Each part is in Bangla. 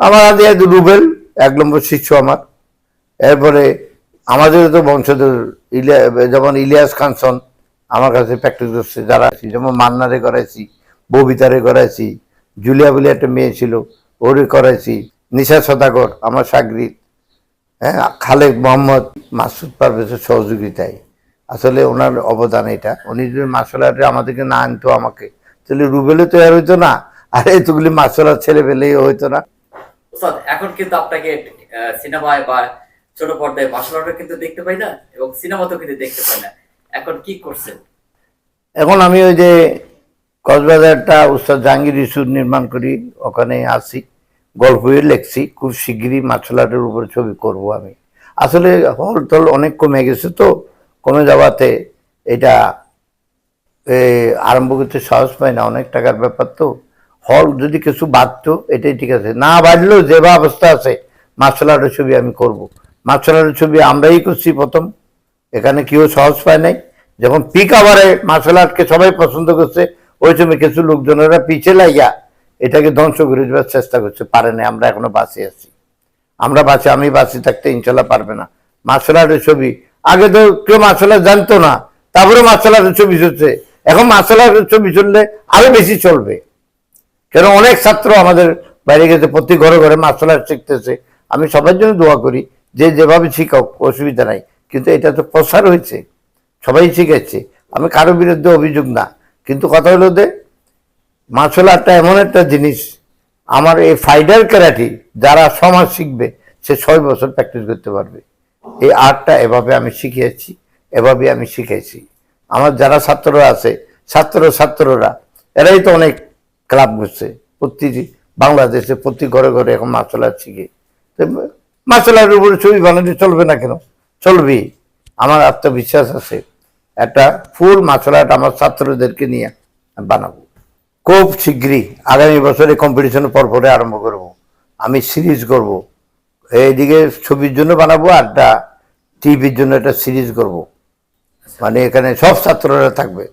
আমার আদি আদি রুবেল, এক নম্বর শিষ্য আমার। এরপরে আমাদের তো বংশধর ইলিয়া, যেমন ইলিয়াস খানসন আমার কাছে প্র্যাকটিস করছে। যারা আছে, যেমন মান্নারে করাইছি, ববিতারে করাইছি, জুলিয়া বলে একটা মেয়ে ছিল, ওরে করাইছি। নিশা সদাগর, আমার সাগরিত হ্যাঁ খালেক মোহাম্মদ, মাসুদ পারভেজের সহযোগিতায়। আসলে ওনার অবদান এটা। উনি যদি মার্শাল আর্টে আমাদেরকে না আনতো আমাকে, তাহলে রুবেলে তো আর হইতো না। আর এতগুলি মার্শাল আর্ট ছেলে পেলেই হইতো না। এখন কিন্তু আপনাকে সিনেমায় বা ছোট পর্দায় মার্শাল আর্টও কিন্তু দেখতে পাই না এবং সিনেমাতেও কিন্তু দেখতে পাই না। এখন কি করছেন? এখন আমি ওই যে কক্সবাজারটা উস্তাদ জাহাঙ্গীর ইস্যুর নির্মাণ করি, ওখানে আসি, গল্প বই লেখছি, খুব শিগগিরই আর্টের উপর ছবি করব আমি। আসলে হল টল অনেক কমে গেছে তো, কমে যাওয়াতে এটা আরম্ভ করতে সাহস পায় না, অনেক টাকার ব্যাপার তো। হল যদি কিছু বাড়তো এটাই ঠিক আছে। না বাড়লেও যে বা অবস্থা আছে, মার্শাল আর্টের ছবি আমি করব। মার্শাল আর্টের ছবি আমরাই করছি প্রথম। এখানে কেউ সহজ পায় নাই। যখন পিক আবারে মার্শাল আর্টকে সবাই পছন্দ করছে, ওই সময় কিছু লোকজনেরা পিছে লাগিয়া এটাকে ধ্বংস করে দেওয়ার চেষ্টা করছে। পারে না আমরা এখনও বাঁচে আছি। আমরা বাঁচি, আমি বাঁচি থাকতে ইনশাল্লাহ পারবে না। মার্শাল আর্টের ছবি, আগে তো কেউ মার্শাল আর্ট জানতো না তারপরে মার্শাল আর্টের ছবি চলছে এখন মার্শাল আর্টের ছবি চললে আরও বেশি চলবে। কেন অনেক ছাত্র আমাদের বাইরে গেছে, প্রতি ঘরে ঘরে মার্শাল আর্ট শিখতেছে। আমি সবার জন্য দোয়া করি, যে যেভাবে শিখাও অসুবিধা নাই। কিন্তু এটা তো প্রসার হয়েছে, সবাই শিখেছে আমি কারও বিরুদ্ধে অভিযোগ না। কিন্তু কথা হলো যে, মার্শাল আর্টটা এমন একটা জিনিস, আমার এই ফাইডার ক্যারাটি যারা সমাজ শিখবে, সে ছয় বছর প্র্যাকটিস করতে পারবে। এই আর্টটা এভাবে আমি শিখিয়েছি, এভাবে আমি শিখেছি আমার যারা ছাত্ররা আছে, ছাত্র ছাত্ররা, এরাই তো অনেক ক্লাব করছে। প্রতিটি বাংলাদেশে প্রতি ঘরে ঘরে এখন মার্শাল আর্ট শিখে। মার্শাল আর্টের উপরে ছবি বানাতে চলবে না কেন? চলবেই। আমার আত্মবিশ্বাস আছে। একটা ফুল মার্শাল আর্ট আমার ছাত্রদেরকে নিয়ে বানাবো। খুব শীঘ্রই আগামী বছরে কম্পিটিশনের পর পরে আরম্ভ করব। আমি সিরিজ করব। এইদিকে ছবির জন্য বানাবো আরটা টিভির জন্য একটা সিরিজ করব। মানে এখানে সব ছাত্ররা থাকবে।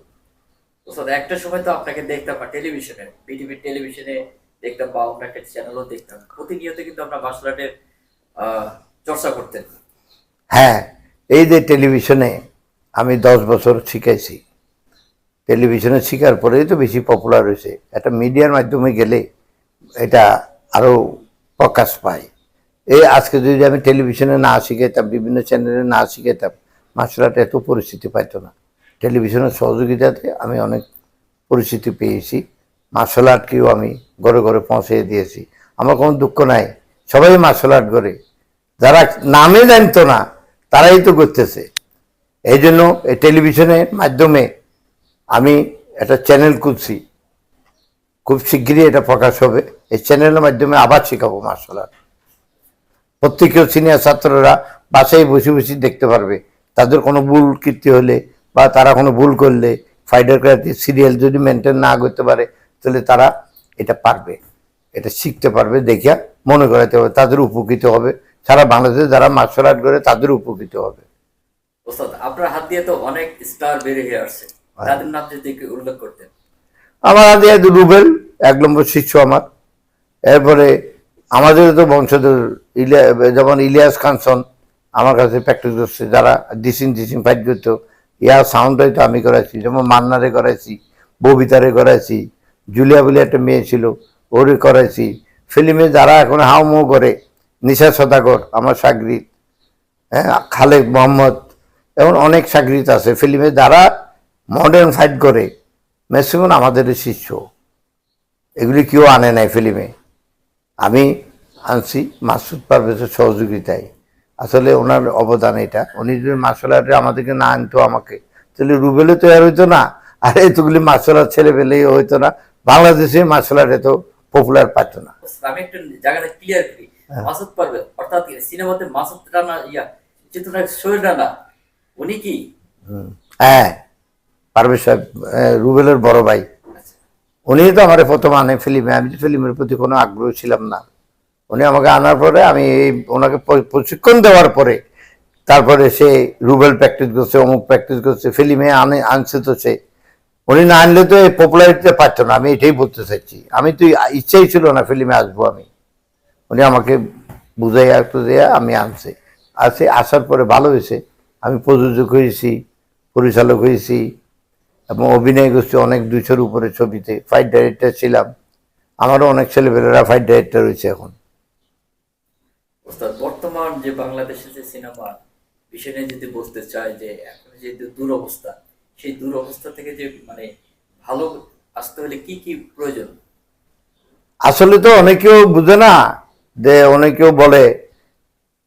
একটা সময় তো আপনাকে দেখতাম না টেলিভিশনে বিটিভি টেলিভিশনে দেখতাম বা অন্য একটা চ্যানেলও দেখতাম। প্রতিনিয়ত কিন্তু আমরা মার্শাল আর্টের চর্চা করতেন। হ্যাঁ এই যে টেলিভিশনে আমি দশ বছর শিখাইছি। টেলিভিশনে শেখার পরেই তো বেশি পপুলার হয়েছে। একটা মিডিয়ার মাধ্যমে গেলে এটা আরও প্রকাশ পায়। এই আজকে যদি আমি টেলিভিশনে না শিখাইতাম, বিভিন্ন চ্যানেলে না শিখাইতাম মার্শাল আর্ট এত পরিস্থিতি পাইতো না। টেলিভিশনের সহযোগিতাতে আমি অনেক পরিচিতি পেয়েছি। মার্শাল আর্টকেও আমি ঘরে ঘরে পৌঁছে দিয়েছি। আমার কোনো দুঃখ নাই। সবাই মার্শাল আর্ট করে। যারা নামে জানতো না, তারাই তো করতেছে। এই জন্য এই টেলিভিশনের মাধ্যমে আমি একটা চ্যানেল খুলছি। খুব শিগগিরই এটা প্রকাশ হবে। এই চ্যানেলের মাধ্যমে আবার শেখাবো মার্শাল আর্ট প্রত্যেকেও সিনিয়র ছাত্ররা বাসায় বসে বসে দেখতে পারবে। তাদের কোনো ভুল কীর্তি হলে বা তারা কোনো ভুল করলে ফাইডার ক্রাফটি সিরিয়াল যদি মেনটেন না করতে পারে তাহলে তারা এটা পারবে এটা শিখতে পারবে দেখিয়া মনে করাতে হবে তাদের উপকৃত হবে। সারা বাংলাদেশে যারা মার্শাল আর্ট করে তাদের উপকৃত হবে। ওস্তাদ আপনার হাত দিয়ে তো অনেক স্টার বের আসছে। তাদের নাম যদি উল্লেখ করতেন। আমার আদি আদি রুবেল এক নম্বর শিষ্য আমার। এরপরে আমাদের তো বংশধর ইলিয়া যেমন ইলিয়াস খানসন আমার কাছে প্র্যাকটিস করছে যারা ডিসিং ডিসিং ফাইট করতো। ইয়া সাউন্ড হয়তো আমি করাইছি, যেমন মান্নারে করাইছি, ববিতারে করাইছি, জুলিয়া বলে একটা মেয়ে ছিল, ওরে করাইছি। ফিল্মে যারা এখন হাউমো করে, নিশা সদাগর, আমার সাগরিত হ্যাঁ খালেক মোহাম্মদ, এমন অনেক সাগরিত আছে। ফিল্মে যারা মডার্ন ফাইট করে ম্যাক্সিমাম আমাদের শিষ্য। এগুলি কেউ আনে নাই ফিল্মে। আমি আনছি, মাসুদ পারভেজের সহযোগিতায়। আসলে ওনার অবদান এটা। উনি যদি মার্শাল আর্টে আমাদেরকে না আনতো আমাকে তাহলে রুবেলে তো আর হইতো না আর এতগুলি মার্শাল আর্ট ছেলে পেলেই হইতো না। বাংলাদেশে মার্শাল আর্ট এত পপুলার পাইতো না। আমি একটু জায়গাটা ক্লিয়ার করি। মাসুদ পারবে অর্থাৎ সিনেমাতে মাসুদ রানা ইয়া চিত্রনায়ক সোহেল রানা উনি কি? হ্যাঁ পারভেজ সাহেব রুবেলের বড় ভাই। উনি তো আমার প্রথম আনে ফিল্মে। আমি ফিল্মের প্রতি কোনো আগ্রহ ছিলাম না। উনি আমাকে আনার পরে আমি এই ওনাকে প্রশিক্ষণ দেওয়ার পরে তারপরে সে রুবেল প্র্যাকটিস করছে, অমুক প্র্যাকটিস করছে, ফিল্মে আনে, আনছে তো সে। উনি না আনলে তো এই পপুলারিটিতে পারতো না, আমি এটাই বলতে চাইছি। আমি তো ইচ্ছাই ছিল না ফিল্মে আসব আমি। উনি আমাকে বুঝাই একটু দেয়া, আমি আনছি। আসে আসার পরে ভালো হয়েছে। আমি প্রযোজক হয়েছি, পরিচালক হয়েছি, এবং অভিনয় করছি অনেক দুইশোর উপরে ছবিতে। ফাইট ডাইরেক্টর ছিলাম। আমারও অনেক ছেলেপেলেরা ফাইট ডাইরেক্টর হয়েছে এখন। ওস্তাদ বর্তমান যে বাংলাদেশের যে সিনেমা, বিষয় নিয়ে যদি বলতে চাই যে এখন যে দুরবস্থা, সেই দুরবস্থা থেকে যে মানে ভালো আসতে হলে কি কি প্রয়োজন? আসলে তো অনেকেও বুঝে না যে অনেকেও বলে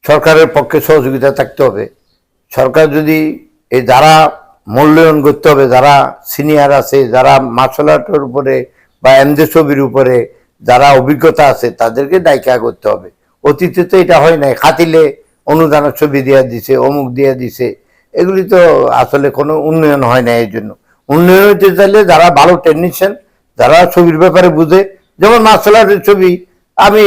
সরকারের পক্ষে সহযোগিতা থাকতে হবে। সরকার যদি এই যারা মূল্যায়ন করতে হবে, যারা সিনিয়র আছে, যারা মার্শাল আর্টের উপরে বা এমদে ছবির উপরে যারা অভিজ্ঞতা আছে, তাদেরকে দায়িকা করতে হবে। অতীতে তো এটা হয় নাই। খাতিলে অনুদানের ছবি দিয়ে দিছে, অমুক দিয়ে দিছে। এগুলি তো আসলে কোনো উন্নয়ন হয় না এই জন্য। উন্নয়ন হতে চাইলে যারা ভালো টেকনিশিয়ান যারা ছবির ব্যাপারে বুঝে, যেমন মার্শাল আর্টের ছবি, আমি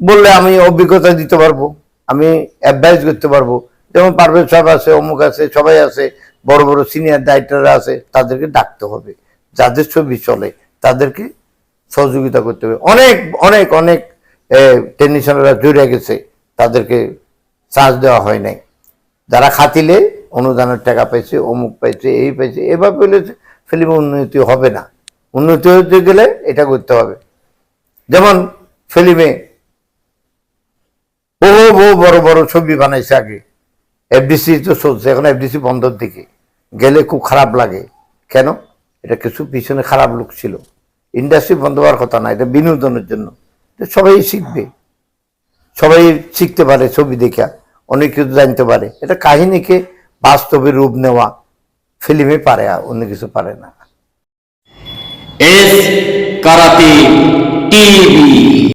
বললে আমি অভিজ্ঞতা দিতে পারব, আমি অ্যাডভাইস করতে পারব। যেমন পারভেজ সাহেব আছে, অমুক আছে, সবাই আছে, বড় বড় সিনিয়র ডাইরেক্টররা আছে, তাদেরকে ডাকতে হবে। যাদের ছবি চলে, তাদেরকে সহযোগিতা করতে হবে। অনেক অনেক অনেক টেকনিশিয়ানরা জড়িয়ে গেছে, তাদেরকে চার্জ দেওয়া হয় নাই। যারা খাতিলে অনুদানের টাকা পাইছে, অমুক পাইছে, এই পাইছে, এভাবে হলে ফিল্ম উন্নতি হবে না। উন্নতি হতে গেলে এটা করতে হবে। যেমন ফিল্মে বহু বহু বড় বড় ছবি বানাইছে আগে। এফডিসি তো চলছে, এখন এফডিসি বন্ধর দিকে। গেলে খুব খারাপ লাগে। কেন? এটা কিছু পিছনে খারাপ লোক ছিল। ইন্ডাস্ট্রি বন্ধ হওয়ার কথা না, এটা বিনোদনের জন্য। সবাই শিখবে। সবাই শিখতে পারে ছবি দেখে, অনেক কিছু জানতে পারে। এটা কাহিনীকে বাস্তবে রূপ নেওয়া, ফিল্মে পারে, অন্য কিছু পারে না। S karate TV.